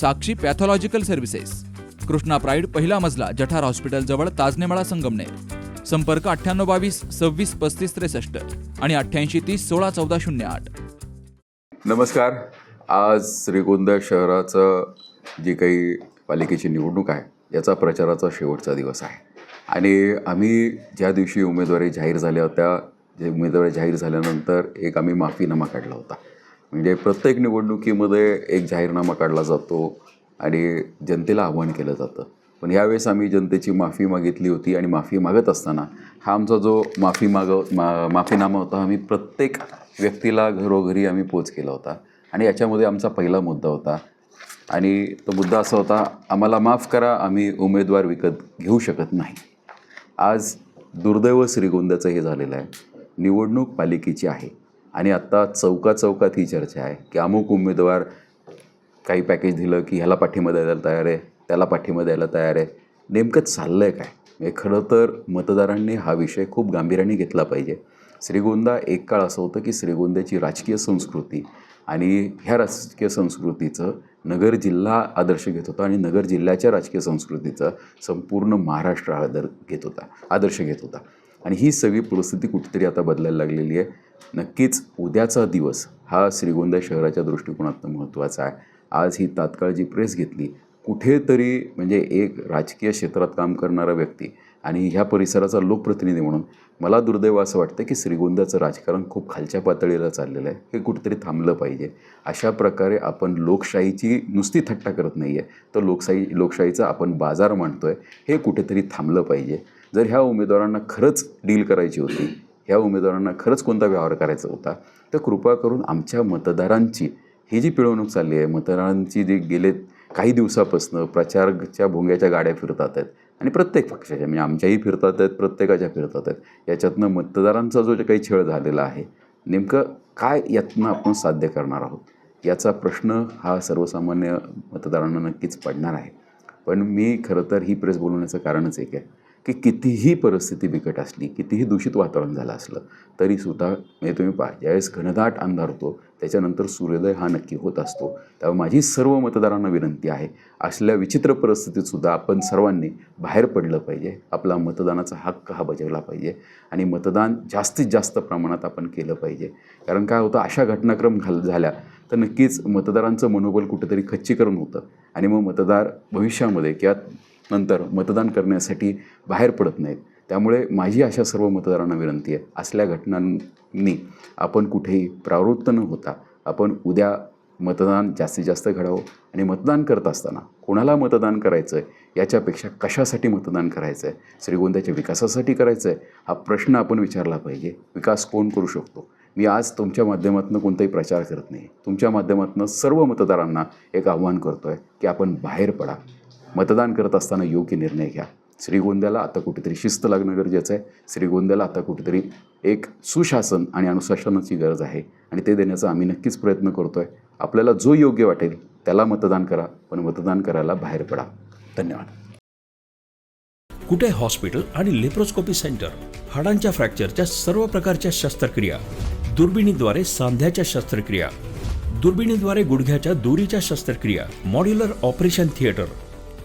Sakshi pathological services. Krishna Pride पहिला मजला जठार hospital जवळ ताजनेमाळा संगमनेर. संपर्क अठ्ठ्याण्णव बावीस सव्वीस पस्तीस त्रेसष्ट आणि अठ्ठ्याऐंशी तीस सोळा चौदा शून्य आठ. नमस्कार. आज श्रीगोंदा शहराचं जी काही पालिकेची निवडणूक आहे याचा प्रचाराचा शेवटचा दिवस आहे. आणि आम्ही ज्या दिवशी उमेदवारी जाहीर झाल्या होत्या जे उमेदवारी जाहीर झाल्यानंतर एक आम्ही माफीनामा काढला होता. म्हणजे प्रत्येक निवडणुकीमध्ये एक जाहीरनामा काढला जातो आणि जनतेला आव्हान केलं जातं. पण यावेळेस आम्ही जनतेची माफी मागितली होती आणि माफी मागत असताना हा आमचा जो माफी माग मा माफीनामा होता आम्ही प्रत्येक व्यक्तीला घरोघरी आम्ही पोच केला होता. आणि याच्यामध्ये आमचा पहिला मुद्दा होता. आणि तो मुद्दा असा होता आम्हाला माफ करा आम्ही उमेदवार विकत घेऊ शकत नाही. आज दुर्दैव श्रीगोंद्याचं हे झालेलं आहे. निवडणूक पालिकेची आहे. आणि आत्ता चौका चौकात ही चर्चा आहे की अमुक उमेदवार काही पॅकेज दिलं की ह्याला पाठिंबा द्यायला तयार आहे त्याला पाठिंबा द्यायला तयार आहे. नेमकं चाललं आहे काय? म्हणजे खरं तर मतदारांनी हा विषय खूप गांभीर्याने घेतला पाहिजे. श्रीगोंदा एक काळ असं होतं की श्रीगोंद्याची राजकीय संस्कृती आणि ह्या राजकीय संस्कृतीचं नगर जिल्हा आदर्श घेत होता आणि नगर जिल्ह्याच्या राजकीय संस्कृतीचा संपूर्ण महाराष्ट्र आदर घेत होता आदर्श घेत होता. आणि ही सगळी परिस्थिती कुठेतरी आता बदलायला लागलेली आहे. नक्कीच उद्याचा दिवस हा श्रीगोंदा शहराच्या दृष्टिकोनातून महत्त्वाचा आहे. आज ही तात्काळ जी प्रेस घेतली कुठेतरी म्हणजे एक राजकीय क्षेत्रात काम करणारा व्यक्ती आणि ह्या परिसराचा लोकप्रतिनिधी म्हणून मला दुर्दैव असं वाटतं की श्रीगोंद्याचं राजकारण खूप खालच्या पातळीला चाललेलं आहे. हे कुठेतरी थांबलं पाहिजे. अशा प्रकारे आपण लोकशाहीची नुसती थट्टा करत नाही आहे तर लोकशाही लोकशाहीचा आपण बाजार मांडतो आहे हे कुठेतरी थांबलं पाहिजे. जर ह्या उमेदवारांना खरंच डील करायची होती ह्या उमेदवारांना खरंच कोणता व्यवहार करायचा होता? तर कृपा करून आमच्या मतदारांची ही जी पिळवणूक चालली आहे मतदारांची जी गेले काही दिवसापासून प्रचारच्या भोंग्याच्या गाड्या फिरतात आहेत आणि प्रत्येक पक्षाच्या म्हणजे आमच्याही फिरतात आहेत प्रत्येकाच्या फिरतात आहेत. याच्यातनं मतदारांचा जो काही छळ झालेला आहे नेमकं काय यातनं आपण साध्य करणार आहोत? याचा प्रश्न हा सर्वसामान्य मतदारांना नक्कीच पडणार आहे. पण मी खरं तर ही प्रेस बोलवण्याचं कारणच एक आहे. की कितीही परिस्थिती बिकट असली कितीही दूषित वातावरण झालं असलं तरीसुद्धा म्हणजे तुम्ही पहा ज्यावेळेस घनदाट अंधार होतो त्याच्यानंतर सूर्योदय हा नक्की होत असतो. त्यामुळे माझी सर्व मतदारांना विनंती आहे असल्या विचित्र परिस्थितीतसुद्धा आपण सर्वांनी बाहेर पडलं पाहिजे आपला मतदानाचा हक्क हा बजावला पाहिजे आणि मतदान जास्तीत जास्त प्रमाणात आपण केलं पाहिजे. कारण काय होतं अशा घटनाक्रम घाल झाल्या तर नक्कीच मतदारांचं मनोबल कुठेतरी खच्चीकरण होतं आणि मग मतदार भविष्यामध्ये किंवा नंतर मतदान करण्यासाठी बाहेर पडत नाहीत. त्यामुळे माझी अशा सर्व मतदारांना विनंती आहे असल्या घटनांनी आपण कुठेही प्रावृत्त न होता आपण उद्या मतदान जास्तीत जास्त घडावं आणि मतदान करत असताना कोणाला मतदान करायचं आहे याच्यापेक्षा कशासाठी मतदान करायचं आहे श्रीगोंद्याच्या विकासासाठी करायचं आहे हा प्रश्न आपण विचारला पाहिजे. विकास कोण करू शकतो? मी आज तुमच्या माध्यमातून कोणताही प्रचार करत नाही. तुमच्या माध्यमातून सर्व मतदारांना एक आव्हान करतो आहे की आपण बाहेर पडा. मतदान करत असताना योग्य निर्णय घ्या. श्रीगोंद्याला आता कुठेतरी शिस्त लागणं गरजेचं आहे. श्रीगोंद्याला आता कुठेतरी एक सुशासन आणि अनुशासनाची गरज आहे आणि ते देण्याचा आम्ही नक्कीच प्रयत्न करतो आहे आपल्याला जो योग्य वाटेल त्याला मतदान करा पण मतदान करायला बाहेर पडा. धन्यवाद. कुठे हॉस्पिटल आणि लेप्रोस्कोपी सेंटर? हाडांच्या फ्रॅक्चरच्या सर्व प्रकारच्या शस्त्रक्रिया. दुर्बिणीद्वारे सांध्याच्या शस्त्रक्रिया. दुर्बिणीद्वारे गुडघ्याच्या दुरीच्या शस्त्रक्रिया. Modular operation theatre.